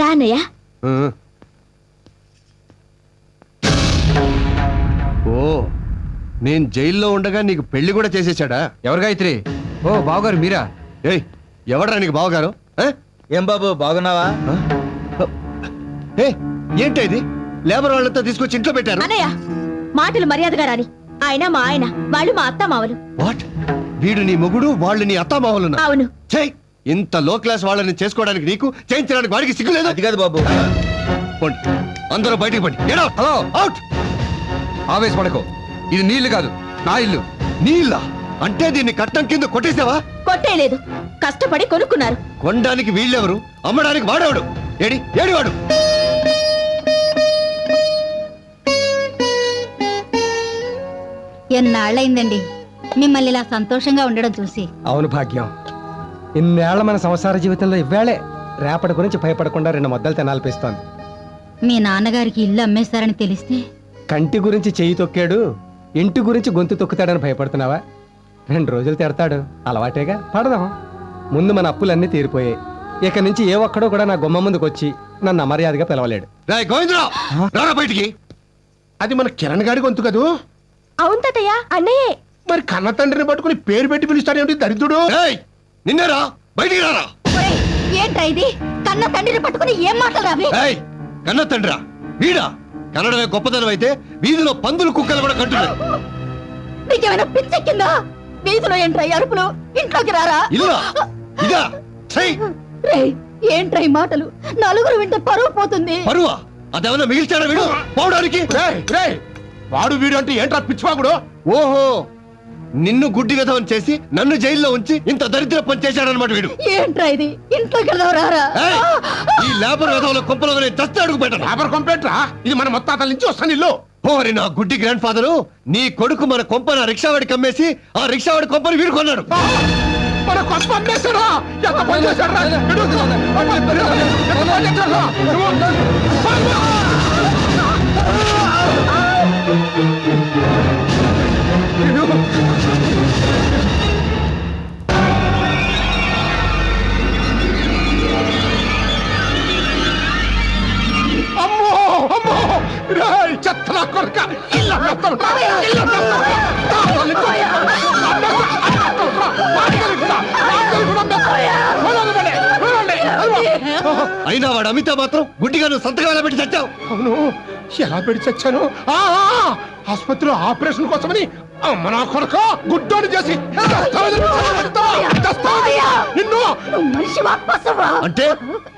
రా అన్నయ్య ఆ. ఓ నేను జైల్లో ఉండగా నీకు పెళ్ళి కూడా చేసేసాడా ఎవరు గాయత్రి? ఓ బావగారు మీరా? ఏయ్ ఎవడరా నీకు బావగారు? ఆ? ఏం బాబు బాగున్నావా? ఏ ఏంటి ఇది? లేబర్ వాళ్ళంతా తీసుకొచ్చి ఇంట్లో పెట్టారు? అన్నయ్య మాటలు మర్యాదగా రాని. ఆయన మా ఆయన వాళ్ళు మా అత్త మావలు వాట్? వీడు నీ మొగుడు వాళ్ళు నీ అత్తామావలున్నా అవును. చెయ్ ఇంత లో క్లాస్ వాళ్ళని చేసుకోవడానికి నీకు చేయించడానికి వాడికి సిగ్గులేదు అది కాదు బాబు. పోండి. అందరూ బయటికి పండి. హలో. అవుట్ ఆవేశపడకు. ఇది నీళ్ళు కాదు నా ఇల్లు. నీళ్ళ? అంటే దీన్ని కట్టం కింద కొట్టేసావా? కొట్టేయలేదు కష్టపడి కొనుక్కున్నారు. కొనడానికి వీళ్ళెవరు? అమ్మడానికి వాడేవాడు? ఏడి ఏడి వాడు ఎన్నాళ్ళయిందండి మిమ్మల్ని ఇలా సంతోషంగా ఉండడం చూసి. అవును భాగ్యం. ఇన్నేళ్ళ మన సంసార జీవితంలో ఇవ్వాళే. రేపటి గురించి భయపడకుండా రెండు మొద్దలు తినాలనిపిస్తోంది మీ నాన్నగారికి ఇల్లు అమ్మేశారని తెలిస్తే? కంటి గురించి చెయ్యి తొక్కాడు ఇంటి గురించి గొంతు తొక్కుతాడని భయపడుతున్నావా? రెండు రోజులు తిడతాడు అలవాటేగా? పడదాం. ముందు మన అప్పులన్నీ తీరిపోయాయి. ఇక నుంచి ఏ ఒక్కడో కూడా నా గుమ్మ ముందుకు వచ్చి నన్ను అమర్యాదగా పిలవలేడు. రాయ్ గోవిందరావు! రారా బయటికి? అది మన కిరణ్ గారి గొంతు కదూ? అవును తాతయ్య అన్నయ్యే. మరి కన్న తండ్రిని పట్టుకుని పేరు పెట్టి పిలుస్తాడేమిటి దరిద్రుడు? ఏయ్ నిన్నేరా? బయటికి రారా? ఏంట్రా ఇది? కన్న తండ్రిని పట్టుకుని ఏం మాటలు రావి? ఏయ్ కన్న తండ్రా వీడా? కన్నడమే గొప్పతనం అయితే వీధిలో పందులు కుక్కలు కూడా కంటున్నాయి. నీకేమైనా పిచ్చెక్కిందా వీధిలో ఏంట్రా అరుపులు? ఇంట్లోకి రారా? ఇల్లా? ఇదా? ఏంట్రా ఈ మాటలు? నలుగురు వింటే పరువు పోతుంది. పరువా? అదేమన్నా మిగిల్చాడా వీడు? పోవడానికి? వాడు వీడు అంటే ఏంట్రా పిచ్చివాగుడు ఓహో నిన్ను గుడ్డి విధవం చేసి నన్ను జైల్లో ఉంచి ఇంత దరిద్ర పని చేశాడనమాట వీడు ఏంట్రా ఇది ఇంట్లోకి రారా! ఈ లేబర్ నేను చస్తే అడుగు పెట్టను లేబర్ కంప్లైంట్ రా ఇది మన మొత్తాతల నుంచి వస్తాను ఇల్లు ఓరి నా గుడ్డి గ్రాండ్ ఫాదరు నీ కొడుకు మన కొంపన రిక్షావాడికి అమ్మేసి ఆ రిక్షావాడి కొంపని వీడు కొన్నాడు మన అమ్మేశాడా? ఎంత పని చేశాడురా? అయినా వాడు అమితా మాత్రం గుడ్డిగా నువ్వు సంతకం ఎలా పెట్టి చచ్చావు? అవును. ఎలా పెడి చచ్చాను? ఆ, ఆ, ఆసుపత్రిలో ఆపరేషన్ కోసమని అమ్మ నా కొడుక గుడ్డోని చేసి. నిన్ను? అంటే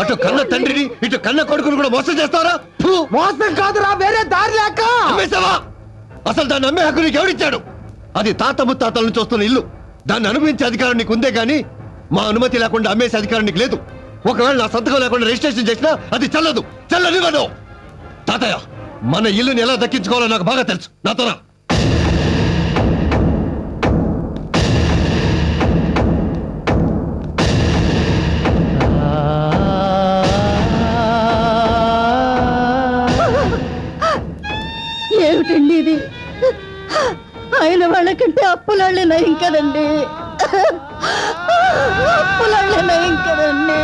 అటు కన్న తండ్రిని ఇటు కన్న కొడుకుని కూడా మోసం చేస్తారా! మోసం కాదురా వేరే దారి అసలు దాన్ని అమ్మే హక్కు నీకు ఎవడిచ్చాడు అది తాత ముత్తాతల నుంచి వస్తున్న ఇల్లు. దాన్ని అనుభవించే అధికారం నీకు ఉందే కానీ మా అనుమతి లేకుండా అమ్మేసే అధికారం నీకు లేదు. ఒకవేళ నా సంతకం లేకుండా రిజిస్ట్రేషన్ చేసినా అది చల్లదు. చల్లనివ్వదు. తాతయ్య మన ఇల్లుని ఎలా దక్కించుకోవాలో నాకు బాగా తెలుసు. నాతోనా? ఏమిటండి ఇది? ఆయన వాళ్ళకంటే అప్పులాళ్ళే నయం కదండి? అప్పులాళ్ళే నయం కదండి?